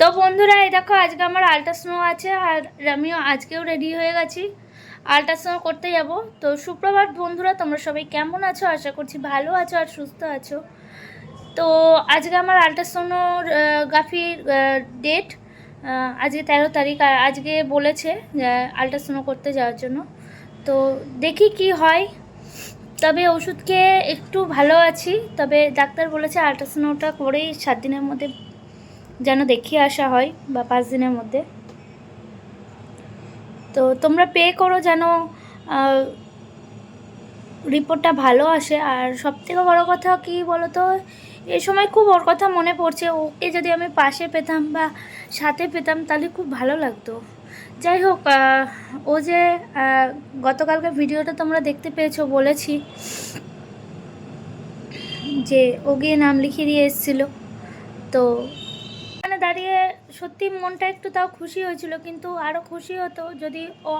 তো বন্ধুরা, এই দেখো, আজকে আমার আল্ট্রাসাউন্ড আছে, আর আমিও আজকেও রেডি হয়ে গেছি আল্ট্রাসাউন্ড করতে যাব। তো সুপ্রভাত বন্ধুরা, তোমরা সবাই কেমন আছো? আশা করছি ভালো আছো আর সুস্থ আছো। তো আজকে আমার আল্ট্রাসোনোগ্রাফির ডেট আজকে তেরো তারিখ, আর আজকে বলেছে আল্ট্রাসাউন্ড করতে যাওয়ার জন্য। তো দেখি কি হয়। তবে ওষুধ খেয়ে একটু ভালো আছি। তবে ডাক্তার বলেছে আল্ট্রাসাউন্ডটা করেই সাত দিনের মধ্যে যেন দেখিয়ে আসা হয় বা পাঁচ দিনের মধ্যে। তো তোমরা পে করো যেন রিপোর্টটা ভালো আসে। আর সবথেকে বড় কথা কি বলো তো এই সময় খুব ওর কথা মনে পড়ছে। ওকে যদি আমি পাশে পেতাম বা সাথে পেতাম তাহলে খুব ভালো লাগতো। যাই হোক ও যে আহ, গতকালকে ভিডিওটা তোমরা দেখতে পেয়েছ বলেছি যে ও গিয়ে নাম লিখিয়ে দিয়ে এসেছিল। তো এখানে দাঁড়িয়ে সত্যি মনটা একটু তাও খুশি হয়েছিল, কিন্তু আরও খুশি হতো যদি ও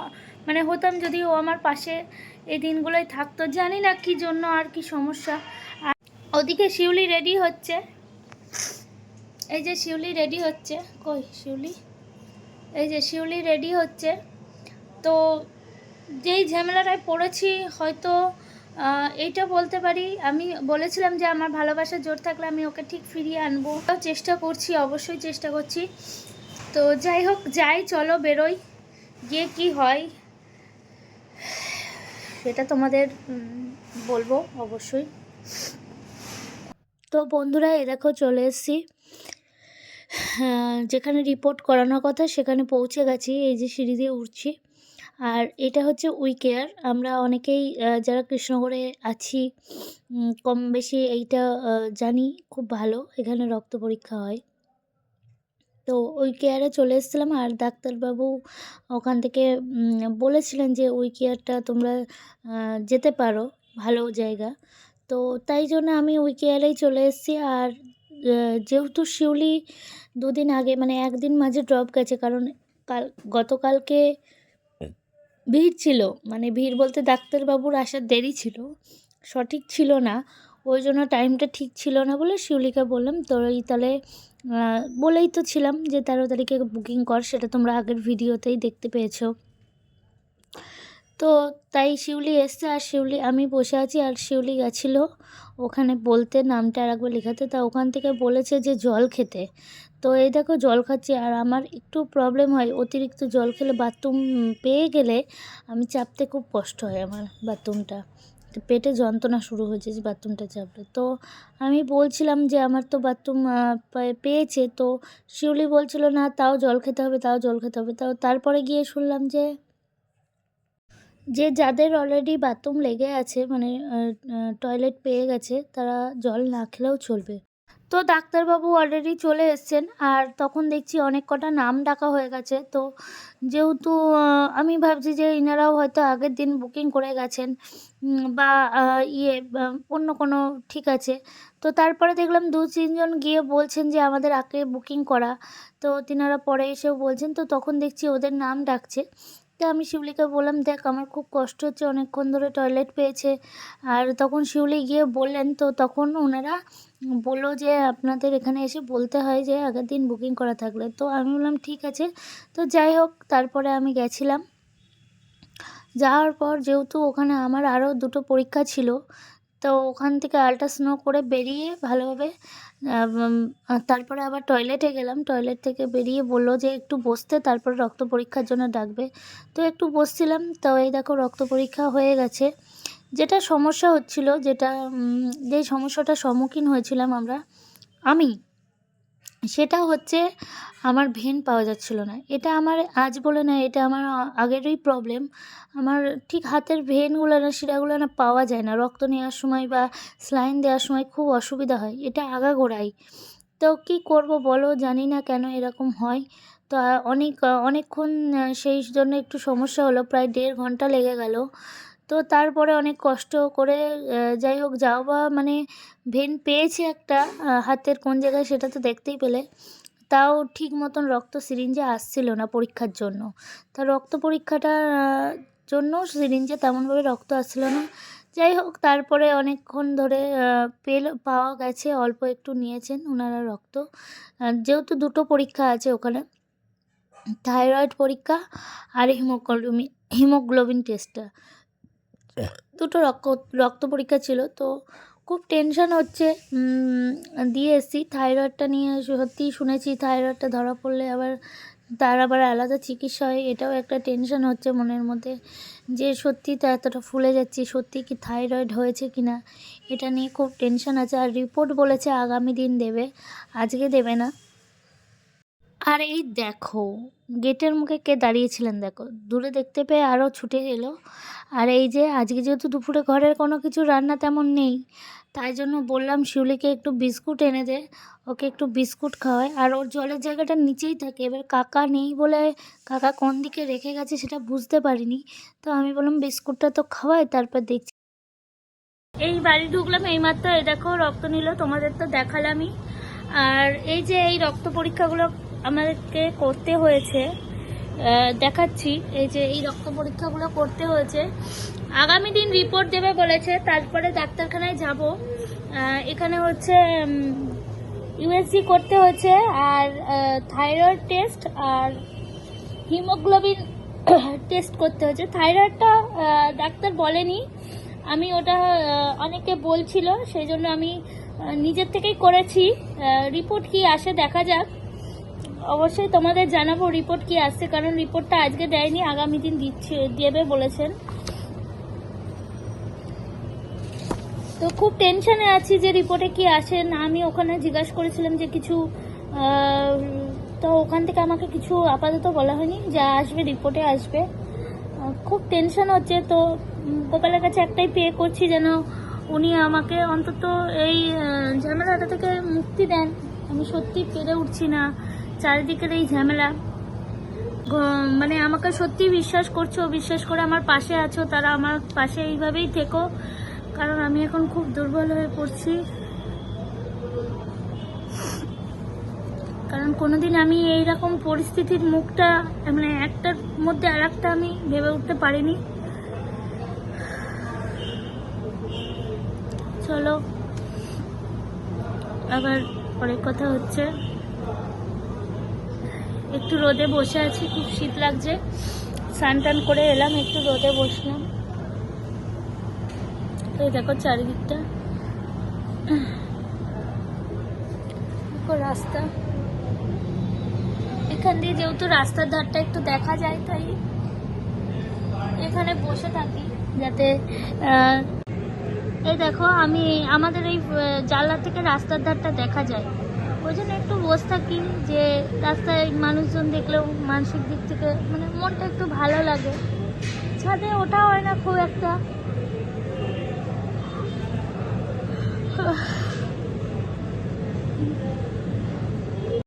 মানে হতাম যদি ও আমার পাশে এই দিনগুলোই থাকতো। জানি না কি জন্য আর কি সমস্যা। আর ওদিকে শিউলি রেডি হচ্ছে। এই যে শিউলি রেডি হচ্ছে। কই শিউলি? এই যে শিউলি রেডি হচ্ছে। তো যেই ঝামেলাটায় পড়েছি, হয়তো এইটা বলতে পারি। আমি বলেছিলাম যে আমার ভালোবাসা জোর থাকলে আমি ওকে ঠিক ফিরিয়ে আনব। চেষ্টা করছি, অবশ্যই চেষ্টা করছি। তো যাই হোক, যাই, চলো বেরোই। গিয়ে কি হয়, সেটা তোমাদের বলব অবশ্যই। তো বন্ধুরা এ দেখো চলে এসেছি। যেখানে রিপোর্ট করানোর কথা সেখানে পৌঁছে গেছি। এই যে সিঁড়ি দিয়ে উঠছি। আর এটা হচ্ছে উই কেয়ার। আমরা অনেকেই যারা কৃষ্ণগড়ে আছি কম বেশি এইটা জানি, খুব ভালো। এখানে রক্ত পরীক্ষা হয়। তো ওই কেয়ারে চলে এসেছিলাম আর ডাক্তারবাবু ওখান থেকে বলেছিলেন যে ওই কেয়ারটা তোমরা যেতে পারো, ভালো জায়গা। তো তাই জন্য আমি ওই কেয়ারেই চলে এসেছি। আর যেহেতু শিউলি দুদিন আগে মানে একদিন মাঝে ড্রপ গেছে, কারণ কাল, গতকালকে ভিড় ছিল। মানে ভিড় বলতে ডাক্তারবাবুর আসার দেরি ছিল। সঠিক ছিল না। ওই জন্য টাইমটা ঠিক ছিল না বলে শিউলিকে বললাম তোরই তাহলে বলেই তো ছিলাম যে তেরো তারিখে বুকিং কর, সেটা তোমরা আগের ভিডিওতেই দেখতে পেয়েছ। তো তাই শিউলি এসছে আর শিউলি, আমি বসে আছি আর শিউলি গেছিল। ওখানে বলতে নামটা আর একবার লেখাতে, তা ওখান থেকে বলেছে যে জল খেতে। তো এই দেখো জল খাচ্ছি, আর আমার একটু প্রবলেম হয়, অতিরিক্ত জল খেলে বাথরুম পেয়ে গেলে আমি চাপতে খুব কষ্ট হয় আমার বাথরুমটা পেটে যন্ত্রণা শুরু হয়েছে যে বাথরুমটা চাপলে। তো আমি বলছিলাম যে আমার তো বাথরুম পেয়েছে, তো শিউলি বলছিল, না, তাও জল খেতে হবে, তাও জল খেতে হবে। তাও তারপরে গিয়ে শুনলাম যে যে যাদের অলরেডি বাথরুম লেগে আছে মানে টয়লেট পেয়ে গেছে, তারা জল না খেলেও চলবে। তো ডাক্তারবাবু অলরেডি চলে এসছেন আর তখন দেখছি অনেক কটা নাম ডাকা হয়ে গেছে। তো যেহেতু আমি ভাবছি যে ইনারাও হয়তো আগের দিন বুকিং করে গেছেন বা ইয়ে অন্য কোনো ঠিক আছে। তো তারপরে দেখলাম দু তিনজন গিয়ে বলছেন যে আমাদের আগে বুকিং করা। তো তিনারা পরে এসেও বলছেন, তো তখন দেখছি ওদের নাম ডাকছে। তো আমি শিউলিকে বললাম, দেখ, আমার খুব কষ্ট হচ্ছে, অনেকক্ষণ ধরে টয়লেট পেয়েছে। আর তখন শিউলি গিয়ে বললেন, তো তখন ওনারা বলল যে, আপনাদের এখানে এসে বলতে হয় যে, আগের দিন বুকিং করা থাকলে তো আমি বললাম, ঠিক আছে। তো যাই হোক, তারপরে আমি গেছিলাম। যাওয়ার পর যেহেতু ওখানে আমার আরও দুটো পরীক্ষা ছিল তো ওখান থেকে আল্ট্রাসাউন্ড করে বেরিয়ে ভালোভাবে তারপরে আবার টয়লেটে গেলাম। টয়লেট থেকে বেরিয়ে বলল যে একটু বসতে, তারপরে রক্ত পরীক্ষার জন্য ডাকবে। তো একটু বসছিলাম, তো এই দেখো রক্ত পরীক্ষা হয়ে গেছে। যেটা সমস্যা হচ্ছিল, যেটা যেই যে সমস্যাটার সম্মুখীন হয়েছিলাম আমরা, আমি সেটা হচ্ছে আমার ভেন পাওয়া যাচ্ছিল না। এটা আমার আজ বলে না, এটা আমার আগেরই প্রবলেম আমার ঠিক হাতের ভেনগুলো না, শিরাগুলো না পাওয়া যায় না। রক্ত নেওয়ার সময় বা স্লাইন দেওয়ার সময় খুব অসুবিধা হয়। এটা আগাগোড়াই তো কী করব বলো? জানি না কেন এরকম হয়। তো অনেক অনেকক্ষণ সেই জন্য একটু সমস্যা হলো। প্রায় দেড় ঘণ্টা লেগে গেল। তো তারপরে অনেক কষ্ট করে যাই হোক যাও বা মানে ভেন পেয়েছি একটা হাতের কোন জায়গায় সেটা তো দেখতেই পেলে। তাও ঠিক মতন রক্ত সিরিঞ্জে আসছিল না পরীক্ষার জন্য। তা রক্ত পরীক্ষাটার আহ, জন্য সিরিঞ্জে তেমনভাবে রক্ত আসছিল না। যাই হোক তারপরে অনেকক্ষণ ধরে পেল পাওয়া গেছে অল্প একটু নিয়েছেন ওনারা রক্ত। যেহেতু দুটো পরীক্ষা আছে ওখানে থাইরয়েড পরীক্ষা আর হিমোগ্লোবিন হিমোগ্লোবিন টেস্টটা। দুটো রক্ত রক্ত পরীক্ষা ছিল, তো খুব টেনশান হচ্ছে। দিয়ে এসছি থাইরয়েডটা নিয়ে সত্যিই শুনেছি থাইরয়েডটা ধরা পড়লে আবার তার আবার আলাদা চিকিৎসা হয়, এটাও একটা টেনশন হচ্ছে মনের মধ্যে। যে সত্যি তো এতটা ফুলে যাচ্ছি, সত্যি কি থাইরয়েড হয়েছে কি না এটা নিয়ে খুব টেনশন আছে। আর রিপোর্ট বলেছে আগামী দিন দেবে, আজকে দেবে না। আর এই দেখো, গেটের মুখে কে দাঁড়িয়েছিলেন দেখো? দূরে দেখতে পেয়ে আরও ছুটে এলো। আর এই যে, আজকে যেহেতু দুপুরে ঘরের কোনো কিছু রান্না তেমন নেই, তাই জন্য বললাম শিউলিকে একটু বিস্কুট এনে দে, ওকে একটু বিস্কুট খাওয়ায় আর ওর জলের জায়গাটা নিচেই থাকে, এবার কাকা নেই বলে কাকা কোন দিকে রেখে গেছে সেটা বুঝতে পারিনি, তো আমি বললাম বিস্কুটটা তো খাওয়াই, তারপর দেখছি। এই বাড়ি ঢুকলাম, এইমাত্র এই দেখো রক্ত নিল, তোমাদের তো দেখালামই। আর এই যে এই রক্ত পরীক্ষাগুলো আমাদেরকে করতে হয়েছে। দেখাচ্ছি, এই যে এই রক্ত পরীক্ষাগুলো করতে হয়েছে। আগামী দিন রিপোর্ট দেবে বলেছে, তারপরে ডাক্তারখানায় যাব। এখানে হচ্ছে ইউএসজি করতে হয়েছে, আর থাইরয়েড টেস্ট আর হিমোগ্লোবিন টেস্ট করতে হয়েছে। থাইরয়েডটা ডাক্তার বলেনি। আমি ওটা অনেকে বলছিল, সেই জন্য আমি নিজের থেকেই করেছি। রিপোর্ট কি আসে দেখা যাক। অবশ্যই তোমাদের জানাব রিপোর্ট কি আসছে, কারণ রিপোর্টটা আজকে দেয়নি, আগামী দিন দিচ্ছে, দেবে বলেছেন। তো খুব টেনশনে আছি যে রিপোর্টে কি আসে, না আমি ওখানে জিজ্ঞাসা করেছিলাম যে কিছু তো ওখান থেকে আমাকে কিছু আপাতত বলা হয়নি, যা আসবে রিপোর্টে আসবে। খুব টেনশন হচ্ছে, তো গোপালের কাছে একটাই পে করছি যেন উনি আমাকে অন্তত এই ঝামেলাটা থেকে মুক্তি দেন। আমি সত্যি পেরে উঠছি না। চারিদিকের এই ঝামেলা। মানে আমাকে সত্যি বিশ্বাস করছ, বিশ্বাস করে আমার পাশে আছো, তারা আমার পাশে এইভাবেই থেকো। কারণ আমি এখন খুব দুর্বল হয়ে পড়ছি। কারণ কোনোদিন আমি এই রকম পরিস্থিতির মুখটা মানে একটার মধ্যে আর একটা আমি ভেবে উঠতে পারিনি। চলো, আবার পরের কথা হচ্ছে। একটু রোদে বসে আছি, খুব শীত লাগছে। স্নান টান করে এলাম, একটু রোদে বসলাম। তো দেখো চারিদিকটা। রাস্তা। এখান দিয়ে যেহেতু রাস্তার ধারটা একটু দেখা যায়, তাই এখানে বসে থাকি, যাতে এই দেখো আমি, আমাদের এই জানলা থেকে রাস্তার ধারটা দেখা যায়। ওই জন্য একটু বসে থাকি যে রাস্তায় মানুষজন দেখলেও মানসিক দিক থেকে মানে মনটা একটু ভালো লাগে। ছাদে ওটা হয় না খুব একটা।